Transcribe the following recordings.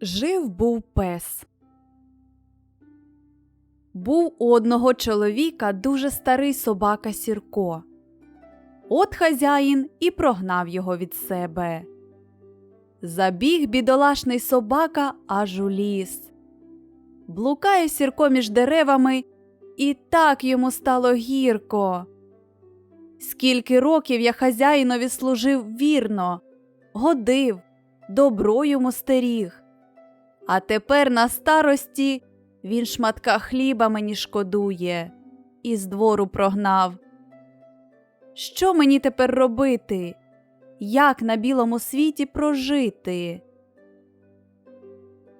Жив був пес. Був у одного чоловіка дуже старий собака Сірко. От хазяїн і прогнав його від себе. Забіг бідолашний собака аж у ліс. Блукає Сірко між деревами, і так йому стало гірко. Скільки років я хазяїнові служив вірно, годив, добро йому стеріг. А тепер на старості він шматка хліба мені шкодує і з двору прогнав. Що мені тепер робити? Як на білому світі прожити?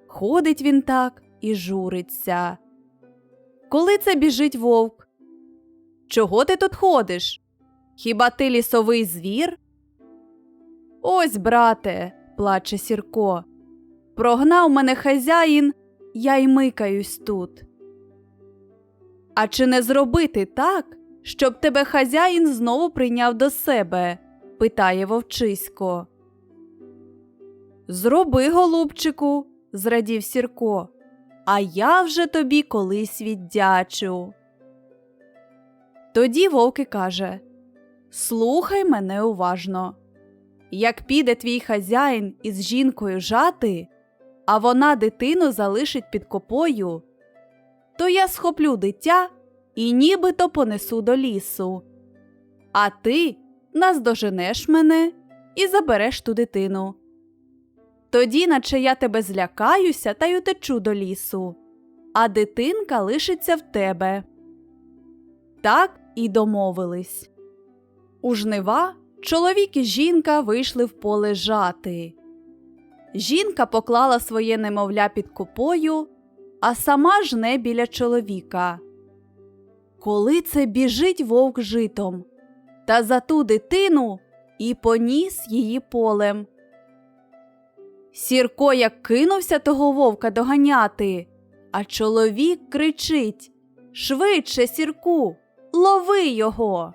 Ходить він так і журиться. Коли це біжить вовк? Чого ти тут ходиш? Хіба ти лісовий звір? Ось, брате, плаче Сірко. Прогнав мене хазяїн, я й микаюсь тут. А чи не зробити так, щоб тебе хазяїн знову прийняв до себе? питає вовчисько. Зроби, голубчику, зрадів Сірко, а я вже тобі колись віддячу. Тоді вовки каже Слухай мене уважно. Як піде твій хазяїн із жінкою жати, а вона дитину залишить під копою, то я схоплю дитя і нібито понесу до лісу. А ти наздоженеш мене і забереш ту дитину. Тоді, наче я тебе злякаюся та й утечу до лісу, а дитинка лишиться в тебе. Так і домовились. У жнива чоловік і жінка вийшли в поле жати. Жінка поклала своє немовля під копою, а сама жне біля чоловіка. Коли це біжить вовк житом, та за ту дитину і поніс її полем. Сірко як кинувся того вовка доганяти, а чоловік кричить Швидше, сірку, лови його.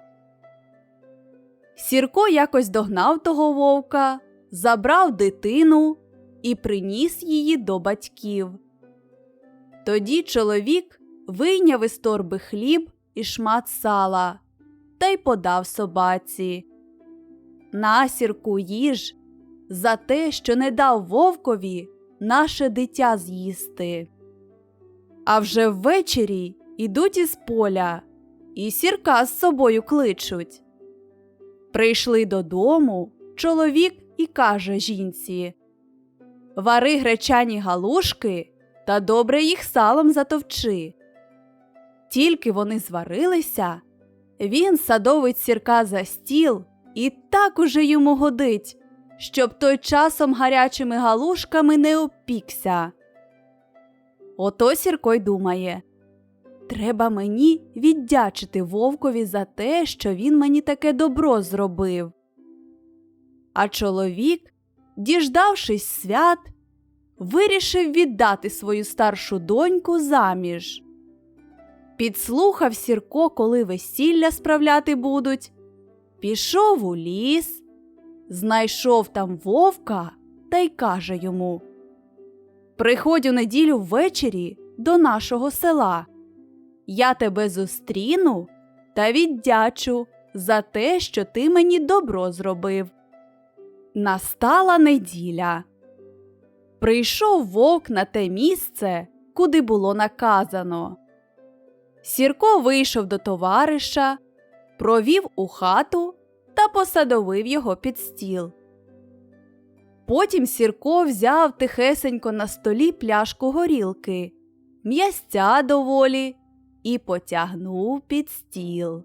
Сірко якось догнав того вовка, забрав дитину і приніс її до батьків. Тоді чоловік вийняв із торби хліб і шмат сала та й подав собаці. Насірку їж за те, що не дав вовкові наше дитя з'їсти. А вже ввечері ідуть із поля, і сірка з собою кличуть. Прийшли додому чоловік і каже жінці Вари гречані галушки та добре їх салом затовчи. Тільки вони зварилися, він садовить сірка за стіл і так уже йому годить, щоб той часом гарячими галушками не опікся. Ото Сірко й думає Треба мені віддячити вовкові за те, що він мені таке добро зробив. А чоловік, діждавшись свят, вирішив віддати свою старшу доньку заміж. Підслухав Сірко, коли весілля справляти будуть, пішов у ліс, знайшов там вовка та й каже йому Приходь у неділю ввечері до нашого села. Я тебе зустріну та віддячу за те, що ти мені добро зробив. Настала неділя. Прийшов вовк на те місце, куди було наказано. Сірко вийшов до товариша, провів у хату та посадовив його під стіл. Потім Сірко взяв тихесенько на столі пляшку горілки, м'ясця доволі і потягнув під стіл.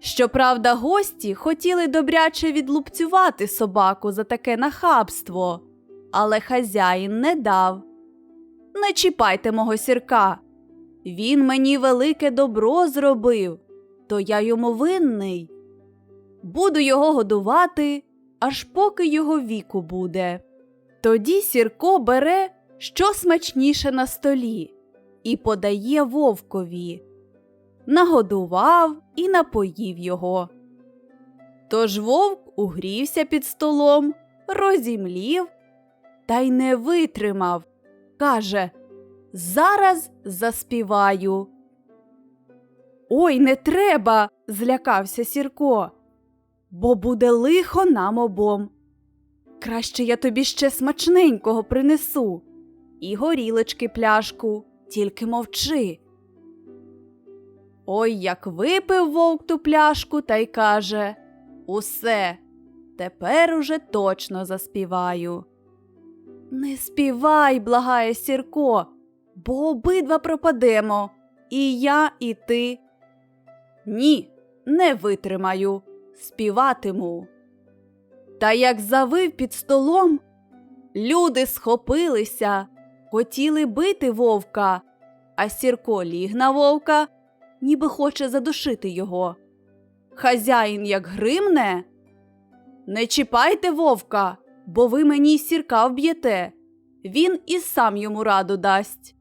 Щоправда, гості хотіли добряче відлупцювати собаку за таке нахабство, але хазяїн не дав. Не чіпайте мого сірка. Він мені велике добро зробив, то я йому винний. Буду його годувати, аж поки його віку буде. Тоді Сірко бере що смачніше на столі і подає вовкові. Нагодував і напоїв його. Тож вовк угрівся під столом, розімлів та й не витримав. Каже Зараз заспіваю. Ой, не треба, злякався Сірко, бо буде лихо нам обом. Краще я тобі ще смачненького принесу. І горілочки пляшку, тільки мовчи. Ой, як випив вовк ту пляшку та й каже Усе, тепер уже точно заспіваю. Не співай, благає Сірко, бо обидва пропадемо, і я, і ти. Ні, не витримаю, співатиму. Та як завив під столом, люди схопилися, хотіли бити вовка, а Сірко ліг на вовка, ніби хоче задушити його. Хазяїн як гримне. Не чіпайте вовка, бо ви мені й сірка вб'єте. Він і сам йому раду дасть.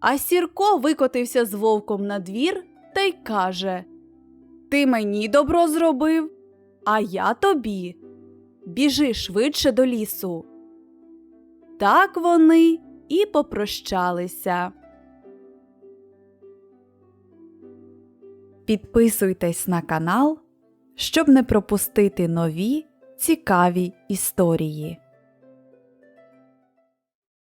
А Сірко викотився з вовком на двір та й каже Ти мені добро зробив, а я тобі. Біжи швидше до лісу. Так вони і попрощалися. Підписуйтесь на канал, щоб не пропустити нові цікаві історії.